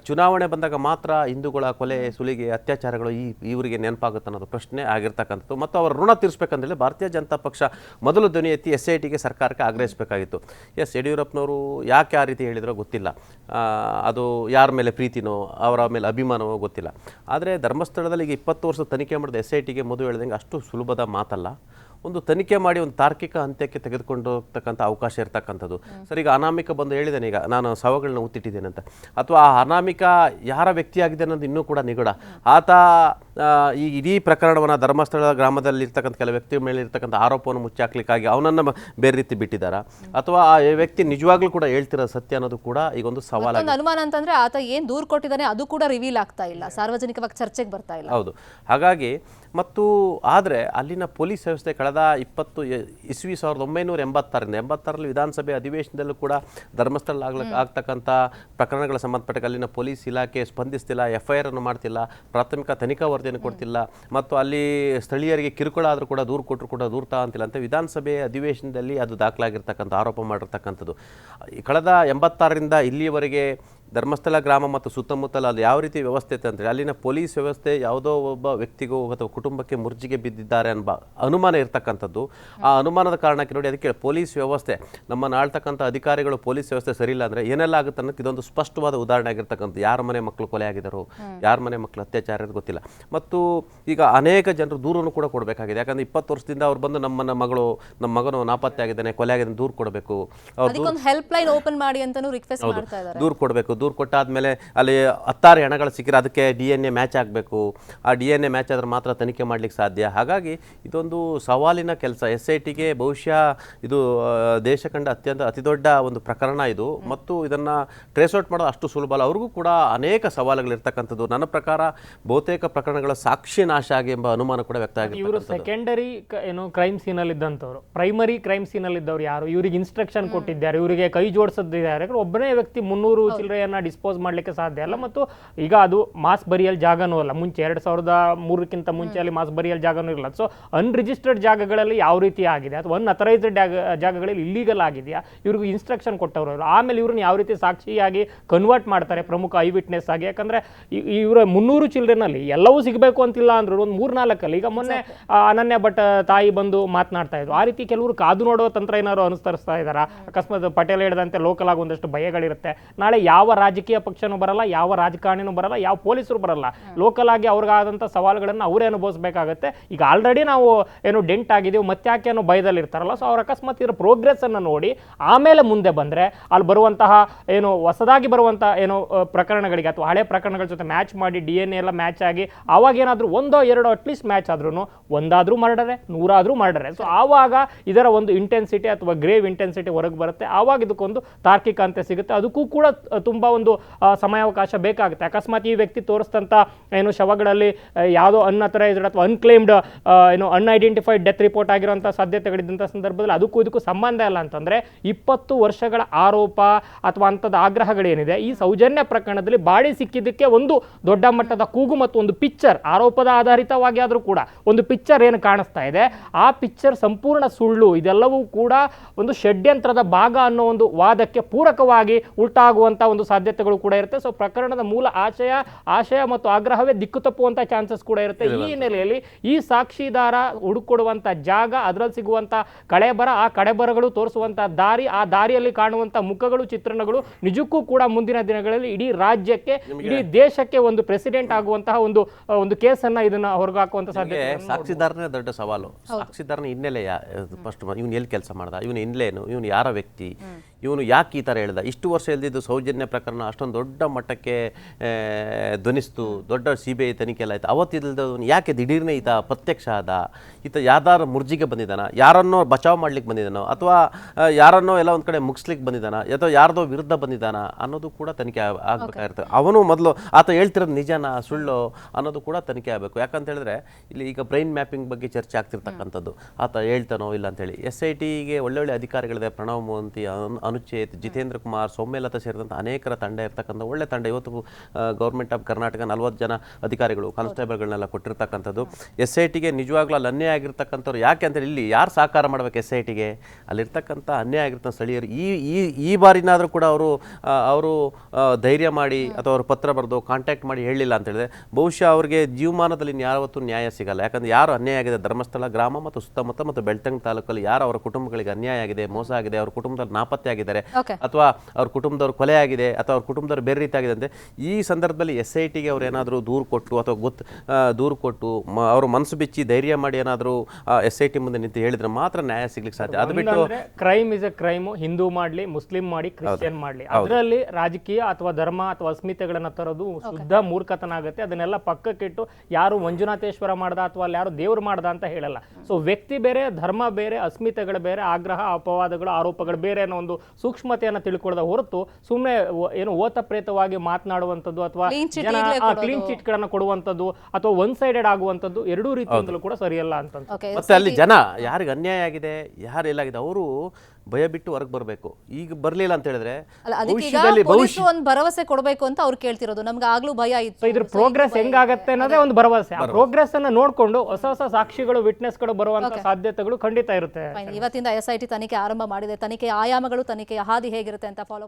ಚುನಾವಣೆ ಬಂದಾಗ ಮಾತ್ರ ಹಿಂದೂಗಳ ಕೊಲೆ ಸುಲಿಗೆ ಅತ್ಯಾಚಾರಗಳು ಈ ಇವರಿಗೆ ನೆನಪಾಗುತ್ತೆ ಅನ್ನೋದು ಪ್ರಶ್ನೆ ಆಗಿರ್ತಕ್ಕಂಥದ್ದು. ಮತ್ತು ಅವರ ಋಣ ತೀರಿಸಬೇಕಂತೇಳಿ ಭಾರತೀಯ ಜನತಾ ಪಕ್ಷ ಮೊದಲು ಧ್ವನಿ ಎತ್ತಿ ಎಸ್ ಐ ಟಿಗೆ ಸರ್ಕಾರಕ್ಕೆ ಆಗ್ರಹಿಸಬೇಕಾಗಿತ್ತು. ಎಸ್ ಯಡಿಯೂರಪ್ಪನವರು ಯಾಕೆ ಆ ರೀತಿ ಹೇಳಿದ್ರೋ ಗೊತ್ತಿಲ್ಲ. ಅದು ಯಾರ ಮೇಲೆ ಪ್ರೀತಿನೋ ಅವರ ಮೇಲೆ ಅಭಿಮಾನವೋ ಗೊತ್ತಿಲ್ಲ. ಆದರೆ ಧರ್ಮಸ್ಥಳದಲ್ಲಿ ಈಗ ಇಪ್ಪತ್ತು ವರ್ಷ ತನಿಖೆ ಮಾಡಿದ ಎಸ್ ಐ ಟಿಗೆ ಮೊದಲು ಹೇಳ್ದಂಗೆ ಅಷ್ಟು ಸುಲಭದ ಮಾತಲ್ಲ. ಒಂದು ತನಿಖೆ ಮಾಡಿ ಒಂದು ತಾರ್ಕಿಕ ಅಂತ್ಯಕ್ಕೆ ತೆಗೆದುಕೊಂಡು ಹೋಗ್ತಕ್ಕಂಥ ಅವಕಾಶ ಇರ್ತಕ್ಕಂಥದ್ದು. ಸರ್ ಈಗ ಅನಾಮಿಕ ಬಂದು ಹೇಳಿದ್ದೇನೆ ಈಗ ನಾನು ಶವಗಳನ್ನ ಉತ್ತಿಟ್ಟಿದ್ದೇನೆ ಅಂತ. ಅಥವಾ ಆ ಅನಾಮಿಕ ಯಾರ ವ್ಯಕ್ತಿಯಾಗಿದೆ ಅನ್ನೋದು ಇನ್ನೂ ಕೂಡ ನಿಗೂಢ. ಆತ ಈ ಇಡೀ ಪ್ರಕರಣವನ್ನು ಧರ್ಮಸ್ಥಳ ಗ್ರಾಮದಲ್ಲಿ ಇರ್ತಕ್ಕಂಥ ಕೆಲ ವ್ಯಕ್ತಿ ಮೇಲೆ ಇರ್ತಕ್ಕಂಥ ಆರೋಪವನ್ನು ಮುಚ್ಚಾಕ್ಲಿಕ್ಕಾಗಿ ಅವನನ್ನು ಬೇರೆ ರೀತಿ ಬಿಟ್ಟಿದ್ದಾರಾ? ಅಥವಾ ಆ ವ್ಯಕ್ತಿ ನಿಜವಾಗ್ಲೂ ಕೂಡ ಹೇಳ್ತಿರೋ ಸತ್ಯ ಅನ್ನೋದು ಕೂಡ ಈಗ ಒಂದು ಸವಾಲು ಅನುಮಾನ ಅಂತಂದ್ರೆ ಆತ ಏನು ದೂರು ಕೊಟ್ಟಿದ್ದಾನೆ ಅದು ಕೂಡ ರಿವೀಲ್ ಆಗ್ತಾ ಇಲ್ಲ. ಸಾರ್ವಜನಿಕವಾಗಿ ಚರ್ಚೆಗೆ ಬರ್ತಾ ಇಲ್ಲ. ಹೌದು. ಹಾಗಾಗಿ ಮತ್ತು ಆದರೆ ಅಲ್ಲಿನ ಪೊಲೀಸ್ ವ್ಯವಸ್ಥೆ ಕಳೆದ ಇಪ್ಪತ್ತು ಇಸ್ವಿ ಸಾವಿರದ ಒಂಬೈನೂರ ಎಂಬತ್ತಾರರಿಂದ ಎಂಬತ್ತಾರಲ್ಲಿ ವಿಧಾನಸಭೆ ಅಧಿವೇಶನದಲ್ಲೂ ಕೂಡ ಧರ್ಮಸ್ಥಳ ಆಗ್ಲಿಕ್ಕೆ ಆಗ್ತಕ್ಕಂಥ ಪ್ರಕರಣಗಳ ಸಂಬಂಧಪಟ್ಟ ಅಲ್ಲಿನ ಪೊಲೀಸ್ ಇಲಾಖೆ ಸ್ಪಂದಿಸ್ತಿಲ್ಲ ಎಫ್ ಐ ಆರ್ ಅನ್ನು ಮಾಡ್ತಿಲ್ಲ ಪ್ರಾಥಮಿಕ ತನಿಖಾ ವರದಿಯನ್ನು ಕೊಡ್ತಿಲ್ಲ ಮತ್ತು ಅಲ್ಲಿ ಸ್ಥಳೀಯರಿಗೆ ಕಿರುಕುಳ ಆದರೂ ಕೂಡ ದೂರು ಕೊಟ್ಟರು ಕೂಡ ದೂರ ಅಂತಿಲ್ಲ ಅಂತ ವಿಧಾನಸಭೆ ಅಧಿವೇಶನದಲ್ಲಿ ಅದು ದಾಖಲಾಗಿರ್ತಕ್ಕಂಥ ಆರೋಪ ಮಾಡಿರ್ತಕ್ಕಂಥದ್ದು. ಕಳೆದ ಎಂಬತ್ತಾರರಿಂದ ಇಲ್ಲಿಯವರೆಗೆ ಧರ್ಮಸ್ಥಳ ಗ್ರಾಮ ಮತ್ತು ಸುತ್ತಮುತ್ತಲ ಅಲ್ಲಿ ಯಾವ ರೀತಿ ವ್ಯವಸ್ಥೆ ಇತ್ತು ಅಂದರೆ ಅಲ್ಲಿನ ಪೊಲೀಸ್ ವ್ಯವಸ್ಥೆ ಯಾವುದೋ ಒಬ್ಬ ವ್ಯಕ್ತಿಗೂ ಅಥವಾ ಕುಟುಂಬಕ್ಕೆ ಮುರ್ಜಿಗೆ ಬಿದ್ದಿದ್ದಾರೆ ಎಂಬ ಅನುಮಾನ ಇರತಕ್ಕಂಥದ್ದು. ಆ ಅನುಮಾನದ ಕಾರಣಕ್ಕೆ ನೋಡಿ ಅದಕ್ಕೆ ಪೊಲೀಸ್ ವ್ಯವಸ್ಥೆ ನಮ್ಮನ್ನು ಆಳ್ತಕ್ಕಂಥ ಅಧಿಕಾರಿಗಳು ಪೊಲೀಸ್ ವ್ಯವಸ್ಥೆ ಸರಿ ಇಲ್ಲ ಅಂದರೆ ಏನೆಲ್ಲ ಆಗುತ್ತೆ ಅನ್ನೋದು ಇದೊಂದು ಸ್ಪಷ್ಟವಾದ ಉದಾಹರಣೆ ಆಗಿರ್ತಕ್ಕಂಥ ಯಾರ ಮನೆ ಮಕ್ಕಳು ಕೊಲೆ ಆಗಿದ್ದಾರೋ ಯಾರ ಮನೆ ಮಕ್ಕಳು ಅತ್ಯಾಚಾರ ಗೊತ್ತಿಲ್ಲ. ಮತ್ತು ಈಗ ಅನೇಕ ಜನರು ದೂರನ್ನು ಕೂಡ ಕೊಡಬೇಕಾಗಿದೆ. ಯಾಕಂದ್ರೆ ಇಪ್ಪತ್ತು ವರ್ಷದಿಂದ ಅವ್ರು ಬಂದು ನಮ್ಮನ್ನ ಮಗಳು ನಮ್ಮ ಮಗನು ನಾಪತ್ತೆ ಆಗಿದ್ದಾನೆ ಕೊಲೆ ಆಗಿದ್ದಾನೆ ದೂರು ಕೊಡಬೇಕು. ಅವ್ರು ಅದಕ್ಕೊಂದು ಹೆಲ್ಪ್ ಲೈನ್ ಓಪನ್ ಮಾಡಿ ಅಂತ ರಿಕ್ವೆಸ್ಟ್ ಮಾಡ್ತಾ ಇದ್ದಾರೆ ದೂರು ಕೊಡಬೇಕು ದೂರು ಕೊಟ್ಟಾದ್ಮೇಲೆ ಅಲ್ಲಿ ಹತ್ತಾರು ಹೆಣಗಳು ಸಿಕ್ಕಿದ್ರೆ ಅದಕ್ಕೆ ಡಿ ಎನ್ ಎ ಮ್ಯಾಚ್ ಆಗಬೇಕು. ಆ ಡಿ ಎನ್ ಎ ಮ್ಯಾಚ್ ಆದ್ರೆ ಮಾತ್ರ ತನಿಖೆ ಮಾಡ್ಲಿಕ್ಕೆ ಸಾಧ್ಯ. ಹಾಗಾಗಿ ಇದೊಂದು ಸವಾಲಿನ ಕೆಲಸ. ಎಸ್ ಐ ಟಿಗೆ ಬಹುಶಃ ಇದು ದೇಶ ಕಂಡ ಅತ್ಯಂತ ಅತಿ ದೊಡ್ಡ ಒಂದು ಪ್ರಕರಣ ಇದು. ಮತ್ತು ಇದನ್ನ ಟ್ರೇಸ್ ಔಟ್ ಮಾಡೋದು ಅಷ್ಟು ಸುಲಭ ಅಲ್ಲ. ಅವ್ರಿಗೂ ಕೂಡ ಅನೇಕ ಸವಾಲುಗಳಿರ್ತಕ್ಕಂಥದ್ದು ನನ್ನ ಪ್ರಕಾರ ಬಹುತೇಕ ಪ್ರಕರಣಗಳ ಸಾಕ್ಷಿ ನಾಶ ಆಗಿ ಎಂಬ ಅನುಮಾನ ಕೂಡ ವ್ಯಕ್ತ ಇವರು ಆಗಿರ್ತಕ್ಕಂಥದ್ದು. ಸೆಕೆಂಡರಿ ಏನು ಕ್ರೈಮ್ ಸೀನಲ್ಲಿ ಇದ್ದಂಥವ್ರು. ಪ್ರೈಮರಿ ಕ್ರೈಮ್ ಸೀನಲ್ಲಿ ಇದ್ದವ್ರು ಯಾರು? ಇವರಿಗೆ ಇನ್ಸ್ಟ್ರಕ್ಷನ್ ಕೊಟ್ಟಿದ್ದಾರೆ. ಇವರಿಗೆ ಕೈ ಜೋಡಿಸಿದ್ದಾರೆ ಒಬ್ಬನೇ ವ್ಯಕ್ತಿ ಮುನ್ನೂರು ಚಿಲ್ಲರೆಯನ್ನ ಡಿಸ್ಪೋಸ್ ಮಾಡ್ಲಿಕ್ಕೆ ಸಾಧ್ಯ ಅಲ್ಲ ಮತ್ತು ಈಗ ಅದು ಮಾಸ್ ಬರಿಯಲ್ ಜಾಗನೂ ಅಲ್ಲ. ಮುಂಚೆ ಎರಡು ಸಾವಿರದ ಮೂರಕ್ಕಿಂತ ಮುಂಚೆ ಅಲ್ಲಿ ಮಾಸ್ ಬರಿಯಲ್ ಜಾಗನೂ ಇರಲ್ಲ. ಸೊ ಅನ್ರಿಜಿಸ್ಟರ್ಡ್ ಜಾಗಗಳಲ್ಲಿ ಯಾವ ರೀತಿ ಆಗಿದೆ? ಅಥವಾ ಜಾಗ, ಜಾಗಗಳಲ್ಲಿ ಇಲ್ಲೀಗಲ್ ಆಗಿದೆಯಾ? ಇವ್ರಿಗೂ ಇನ್ಸ್ಟ್ರಕ್ಷನ್ ಕೊಟ್ಟವರು. ಆಮೇಲೆ ಇವ್ರನ್ನ ಯಾವ ರೀತಿ ಸಾಕ್ಷಿಯಾಗಿ ಕನ್ವರ್ಟ್ ಮಾಡ್ತಾರೆ ಪ್ರಮುಖ ಐ ವಿಟ್ನೆಸ್ ಆಗಿ? ಯಾಕಂದ್ರೆ ಇವರ ಮುನ್ನೂರು ಚಿಲ್ಡ್ರನಲ್ಲಿ ಎಲ್ಲವೂ ಸಿಗಬೇಕು ಅಂತಿಲ್ಲ ಅಂದ್ರೆ ಒಂದು ಮೂರ್ನಾಲ್ಕಲ್ಲಿ. ಈಗ ಮೊನ್ನೆ ಅನನ್ಯ ಭಟ್ ತಾಯಿ ಬಂದು ಮಾತನಾಡ್ತಾ ಇದ್ರು. ಆ ರೀತಿ ಕೆಲವರು ಕಾದು ನೋಡೋ ತಂತ್ರ ಏನಾದ್ರು ಅನುಸರಿಸ್ತಾ ಇದ್ದಾರೆ? ಅಕಸ್ಮಾತ್ ಪಟೇಲ್ ಹೇಳಿದಂತೆ ಲೋಕಲ್ ಆಗಿ ಒಂದಷ್ಟು ಭಯಗಳಿರುತ್ತೆ. ನಾಳೆ ಯಾವ ರಾಜಕೀಯ ಪಕ್ಷನೂ ಬರಲ್ಲ, ಯಾವ ರಾಜಕಾರಣಿನೂ ಬರಲ್ಲ, ಯಾವ ಪೊಲೀಸರು ಬರಲ್ಲ. ಲೋಕಲ್ ಆಗಿ ಅವ್ರಿಗಾದಂಥ ಸವಾಲುಗಳನ್ನು ಅವರೇ ಅನುಭವಿಸಬೇಕಾಗತ್ತೆ. ಈಗ ಆಲ್ರೆಡಿ ನಾವು ಏನು ಡೆಂಟ್ ಆಗಿದ್ದೀವಿ, ಮತ್ತೆ ಯಾಕೆ ಅನ್ನೋ ಭಯದಲ್ಲಿ ಇರ್ತಾರಲ್ಲ ಸೊ ಅವ್ರ ಅಕಸ್ಮಾತ್ ಇದ್ರ ಪ್ರೋಗ್ರೆಸ್ ಅನ್ನು ನೋಡಿ, ಆಮೇಲೆ ಮುಂದೆ ಬಂದರೆ ಅಲ್ಲಿ ಬರುವಂತಹ ಏನು ಹೊಸದಾಗಿ ಬರುವಂಥ ಏನು ಪ್ರಕರಣಗಳಿಗೆ ಅಥವಾ ಹಳೆ ಪ್ರಕರಣಗಳ ಜೊತೆ ಮ್ಯಾಚ್ ಮಾಡಿ ಡಿ ಎನ್ ಎಲ್ಲ ಮ್ಯಾಚ್ ಆಗಿ, ಆವಾಗ ಏನಾದರೂ ಒಂದೋ ಎರಡೋ ಅಟ್ಲೀಸ್ಟ್ ಮ್ಯಾಚ್ ಆದ್ರೂ ಒಂದಾದರೂ ಮರ್ಡರೆ, ನೂರಾದರೂ ಮರ್ಡರೆ. ಸೊ ಆವಾಗ ಇದರ ಒಂದು ಇಂಟೆನ್ಸಿಟಿ ಅಥವಾ ಗ್ರೇವ್ ಇಂಟೆನ್ಸಿಟಿ ಹೊರಗೆ ಬರುತ್ತೆ. ಆವಾಗ ಇದಕ್ಕೊಂದು ತಾರ್ಕಿಕ ಅಂತ್ಯ ಸಿಗುತ್ತೆ. ಅದಕ್ಕೂ ಕೂಡ ತುಂಬಾ ಒಂದು ಸಮಯಾವಕಾಶ ಬೇಕಾಗುತ್ತೆ. ಅಕಸ್ಮಾತ್ ಈ ವ್ಯಕ್ತಿ ತೋರಿಸ್ತಂತ ಏನು ಶವಗಳಲ್ಲಿ ಯಾವುದೋ ಅನ್ಅಥರೈಸ್ಡ್ ಅಥವಾ ಅನ್ಕ್ಲೇಮ್ಡ್ ಏನು ಅನ್ಐಡೆಂಟಿಫೈಡ್ ಡೆತ್ ರಿಪೋರ್ಟ್ ಆಗಿರುವಂಥ ಸಾಧ್ಯತೆಗಳಿದ್ದಂಥ ಸಂದರ್ಭದಲ್ಲಿ ಅದಕ್ಕೂ ಇದಕ್ಕೂ ಸಂಬಂಧ ಇಲ್ಲ ಅಂತಂದ್ರೆ ಇಪ್ಪತ್ತು ವರ್ಷಗಳ ಆರೋಪ ಅಥವಾ ಅಂಥದ್ದು ಆಗ್ರಹಗಳೇನಿದೆ, ಈ ಸೌಜನ್ಯ ಪ್ರಕರಣದಲ್ಲಿ ಬಾಡಿ ಸಿಕ್ಕಿದ್ದಕ್ಕೆ ಒಂದು ದೊಡ್ಡ ಮಟ್ಟದ ಕೂಗು ಮತ್ತು ಒಂದು ಪಿಕ್ಚರ್, ಆರೋಪದ ಆಧಾರಿತವಾಗಿ ಆದರೂ ಕೂಡ ಒಂದು ಪಿಕ್ಚರ್ ಏನು ಕಾಣಿಸ್ತಾ ಇದೆ, ಆ ಪಿಕ್ಚರ್ ಸಂಪೂರ್ಣ ಸುಳ್ಳು, ಇದೆಲ್ಲವೂ ಕೂಡ ಒಂದು ಷಡ್ಯಂತ್ರದ ಭಾಗ ಅನ್ನೋ ಒಂದು ವಾದಕ್ಕೆ ಪೂರಕವಾಗಿ ಉಲ್ಟಾಗುವಂಥ ಒಂದು ಸಾಧ್ಯತೆಗಳು ಕೂಡ ಇರುತ್ತೆ. ಸೊ ಪ್ರಕರಣದ ಮೂಲ ಆಶಯ ಆಶಯ ಮತ್ತು ಆಗ್ರಹವೇ ದಿಕ್ಕು ತಪ್ಪುವಂತ ಚಾನ್ಸಸ್ ಕೂಡ ಇರುತ್ತೆ. ಈ ಹಿನ್ನೆಲೆಯಲ್ಲಿ ಈ ಸಾಕ್ಷಿದಾರ ಹುಡುಕೊಡುವಂಥ ಜಾಗ ಅದರಲ್ಲಿ ಸಿಗುವಂತ ಕಳೆಬರ ಆ ಕಳೆಬರಗಳು ತೋರಿಸುವಂತ ದಾರಿ ಆ ದಾರಿಯಲ್ಲಿ ಕಾಣುವಂತ ಮುಖಗಳು ಚಿತ್ರಣಗಳು ನಿಜಕ್ಕೂ ಕೂಡ ಮುಂದಿನ ದಿನಗಳಲ್ಲಿ ಇಡೀ ರಾಜ್ಯಕ್ಕೆ ಇಡೀ ದೇಶಕ್ಕೆ ಒಂದು ಪ್ರೆಸಿಡೆಂಟ್ ಆಗುವಂತಹ ಒಂದು ಒಂದು ಕೇಸನ್ನ ಇದನ್ನ ಹೊರಗಾಕುವಂತ ಸಾಧ್ಯತೆ ಸಾಕ್ಷಿದಾರನೇ ದೊಡ್ಡ ಸವಾಲು. ಸಾಕ್ಷಿದಾರನ ಹಿನ್ನೆಲೆಯ ಫಸ್ಟ್ ಇವನು ಎಲ್ಲಿ ಕೆಲಸ ಮಾಡ್ದ? ಇವನು ಹಿನ್ನೆಲೆನು ಇವನು ಯಾರ ವ್ಯಕ್ತಿ? ಇವನು ಯಾಕೆ ಈ ಥರ ಹೇಳ್ದ? ಇಷ್ಟು ವರ್ಷ ಇಲ್ದಿದ್ದು ಸೌಜನ್ಯ ಪ್ರಕರಣ ಅಷ್ಟೊಂದು ದೊಡ್ಡ ಮಟ್ಟಕ್ಕೆ ಧ್ವನಿಸ್ತು ದೊಡ್ಡ ಸಿ ಬಿ ಐ ತನಿಖೆ ಎಲ್ಲ ಆಯ್ತು. ಅವತ್ತಿಲ್ದವನು ಯಾಕೆ ದಿಢೀರ್ನೆ ಈತ ಪ್ರತ್ಯಕ್ಷ ಆದ? ಈತ ಯಾವ್ದಾರ ಮುರ್ಜಿಗೆ ಬಂದಿದ್ದಾನ? ಯಾರನ್ನೋ ಬಚಾವ್ ಮಾಡ್ಲಿಕ್ಕೆ ಬಂದಿದ್ದಾನೋ? ಅಥವಾ ಯಾರನ್ನೋ ಎಲ್ಲ ಒಂದು ಕಡೆ ಮುಗಿಸ್ಲಿಕ್ಕೆ ಬಂದಿದ್ದಾನ? ಅಥವಾ ಯಾರ್ದೋ ವಿರುದ್ಧ ಬಂದಿದ್ದಾನ? ಅನ್ನೋದು ಕೂಡ ತನಿಖೆ ಆಗ್- ಆಗ್ಬೇಕಾಗಿರ್ತದೆ ಅವನು ಮೊದಲು ಆತ ಹೇಳ್ತಿರೋದು ನಿಜನಾ ಸುಳ್ಳು ಅನ್ನೋದು ಕೂಡ ತನಿಖೆ ಆಗಬೇಕು. ಯಾಕಂತ ಹೇಳಿದ್ರೆ ಇಲ್ಲಿ ಈಗ ಬ್ರೈನ್ ಮ್ಯಾಪಿಂಗ್ ಬಗ್ಗೆ ಚರ್ಚೆ ಆಗ್ತಿರ್ತಕ್ಕಂಥದ್ದು. ಆತ ಹೇಳ್ತಾನೋ ಇಲ್ಲ ಅಂತೇಳಿ ಎಸ್ ಐ ಟಿಗೆ ಒಳ್ಳೆ ಒಳ್ಳೆ ಅಧಿಕಾರಿಗಳಿದೆ ಪ್ರಣವ್ ಮೋಹಂತಿ ಅನು- ಅನುಚೇತ್ ಜಿತೇಂದ್ರ ಕುಮಾರ್ ಸೌಮ್ಯಲತಾ ಸೇರಿದಂಥ ಅನೇಕರ ತಂಡ ಇರ್ತಕ್ಕಂಥ ಒಳ್ಳೆ ತಂಡ. ಇವತ್ತು ಗೌರ್ಮೆಂಟ್ ಆಫ್ ಕರ್ನಾಟಕ ನಲ್ವತ್ತು ಜನ ಅಧಿಕಾರಿಗಳು ಕಾನ್ಸ್ಟೇಬಲ್ಗಳನ್ನೆಲ್ಲ ಕೊಟ್ಟಿರ್ತಕ್ಕಂಥದ್ದು. ಎಸ್ ಐ ಟಿಗೆ ನಿಜವಾಗ್ಲೂ ಅಲ್ಲಿ ಅನ್ಯಾಯ ಆಗಿರ್ತಕ್ಕಂಥವ್ರು ಯಾಕೆ ಅಂತೇಳಿ ಇಲ್ಲಿ ಯಾರು ಸಹಕಾರ ಮಾಡ್ಬೇಕು ಎಸ್ ಐ ಟಿಗೆ ಅಲ್ಲಿರ್ತಕ್ಕಂಥ ಅನ್ಯಾಯ ಆಗಿರ್ತಕ್ಕಂಥ ಸ್ಥಳೀಯರು ಈ ಈ ಈ ಬಾರಿನಾದರೂ ಕೂಡ ಅವರು ಅವರು ಧೈರ್ಯ ಮಾಡಿ ಅಥವಾ ಅವರು ಪತ್ರ ಬರೆದು ಕಾಂಟ್ಯಾಕ್ಟ್ ಮಾಡಿ ಹೇಳಿಲ್ಲ ಅಂತ ಹೇಳಿದ್ರೆ ಬಹುಶಃ ಅವ್ರಿಗೆ ಜೀವಮಾನದಲ್ಲಿ ಯಾವತ್ತೂ ನ್ಯಾಯ ಸಿಗಲ್ಲ. ಯಾಕಂದರೆ ಯಾರು ಅನ್ಯಾಯ ಆಗಿದೆ? ಧರ್ಮಸ್ಥಳ ಗ್ರಾಮ ಮತ್ತು ಸುತ್ತಮುತ್ತ ಮತ್ತು ಬೆಳ್ತಂಗ್ ತಾಲೂಕಲ್ಲಿ ಯಾರು ಅವರ ಕುಟುಂಬಗಳಿಗೆ ಅನ್ಯಾಯ ಆಗಿದೆ ಮೋಸ ಆಗಿದೆ ಅವ್ರ ಕುಟುಂಬದಲ್ಲಿ ನಾಪತ್ತೆ ಆಗಿದ್ದಾರೆ ಅಥವಾ ಅವ್ರ ಕುಟುಂಬದವ್ರ ಕೊಲೆ ಆಗಿದೆ ಅಥವಾ ಅವ್ರ ಕುಟುಂಬದವ್ರು ಬೇರೆ ರೀತಿ ಆಗಿದೆ ಅಂತೆ ಈ ಸಂದರ್ಭದಲ್ಲಿ ಎಸ್ ಐ ಟಿಗೆ ಅವ್ರು ಏನಾದರೂ ದೂರು ಕೊಟ್ಟು ಅಥವಾ ಗೊತ್ತು ದೂರು ಕೊಟ್ಟು ಮ- ಅವರು ಮನಸ್ಸು ಬಿಚ್ಚಿ ಧೈರ್ಯ ಮಾಡಿ ಏನಾದರೂ ಎಸ್ ಐ ಟಿ ಮುಂದೆ ನಿಂತು ಹೇಳಿದ್ರೆ ಮಾತ್ರ ನ್ಯಾಯ ಸಿಗ್ಲಿಕ್ಕೆ ಸಾಧ್ಯ. ಅದು ಬಿಟ್ಟು crime is a crime Hindu ಮಾಡಲಿ ಮುಸ್ಲಿಂ ಮಾಡಿ ಕ್ರಿಶ್ಚಿಯನ್ ಮಾಡಲಿ. ಅದರಲ್ಲಿ ರಾಜಕೀಯ ಅಥವಾ ಧರ್ಮ ಅಥವಾ ಅಸ್ಮಿತೆಗಳನ್ನು ತರೋದು ಶುದ್ಧ ಮೂರ್ಖತನ ಆಗುತ್ತೆ. ಅದನ್ನೆಲ್ಲ ಪಕ್ಕಕ್ಕಿಟ್ಟು ಯಾರು ಮಂಜುನಾಥೇಶ್ವರ ಮಾಡ್ದ ಅಥವಾ ಅಲ್ಲಿ ಯಾರು ದೇವ್ರು ಮಾಡ್ದ ಅಂತ ಹೇಳಲ್ಲ. ಸೊ ವ್ಯಕ್ತಿ ಬೇರೆ ಧರ್ಮ ಬೇರೆ ಅಸ್ಮಿತೆಗಳು ಬೇರೆ ಆಗ್ರಹ ಅಪವಾದಗಳು ಆರೋಪಗಳು ಬೇರೆ ಅನ್ನೋ ಒಂದು ಸೂಕ್ಷ್ಮತೆಯನ್ನು ತಿಳ್ಕೊಳ್ಳದ ಹೊರತು ಸುಮ್ಮನೆ ಏನು ಓತಪ್ರೇತವಾಗಿ ಮಾತನಾಡುವಂಥದ್ದು ಅಥವಾ ಕ್ಲೀನ್ ಚಿಟ್ ಗಳನ್ನ ಕೊಡುವಂಥದ್ದು ಅಥವಾ ಒನ್ ಸೈಡೆಡ್ ಆಗುವಂಥದ್ದು ಎರಡೂ ರೀತಿಯಿಂದಲೂ ಕೂಡ ಸರಿಯಲ್ಲ ಅಂತ ಮತ್ತೆ ಅಲ್ಲಿ ಜನ ಯಾರಿಗೆ ಅನ್ಯಾಯ ಆಗಿದೆ ಯಾರು ಎಲ್ಲಾಗಿದೆ ಅವರು ಭಯ ಬಿಟ್ಟು ಹೊರಗೆ ಬರಬೇಕು. ಈಗ ಬರಲಿಲ್ಲ ಅಂತ ಹೇಳಿದ್ರೆ ಒಂದು ಭರವಸೆ ಕೊಡಬೇಕು ಅಂತ ಅವ್ರು ಕೇಳ್ತಿರೋದು. ನಮ್ಗೆ ಆಗ್ಲೂ ಭಯ ಇತ್ತು. ಇದ್ರ ಪ್ರೋಗ್ರೆಸ್ ಹೆಂಗಾಗತ್ತೆ ಅನ್ನೋದೇ ಒಂದು ಭರವಸೆ. ಆ ಪ್ರೋಗ್ರೆಸ್ ಅನ್ನ ನೋಡ್ಕೊಂಡು ಹೊಸ ಹೊಸ ಸಾಕ್ಷಿಗಳು ವಿಟ್ನೆಸ್ಗಳು ಬರುವಂತ ಸಾಧ್ಯತೆಗಳು ಖಂಡಿತ ಇರುತ್ತೆ. ಇವತ್ತಿಂದ ಎಸ್ ಐ ಟಿ ತನಿಖೆ ಆರಂಭ ಮಾಡಿದೆ. ತನಿಖೆ ಆಯಾಮಗಳು ತನಿಖೆಯ ಹಾದಿ ಹೇಗಿರುತ್ತೆ ಅಂತ ಫಾಲೋ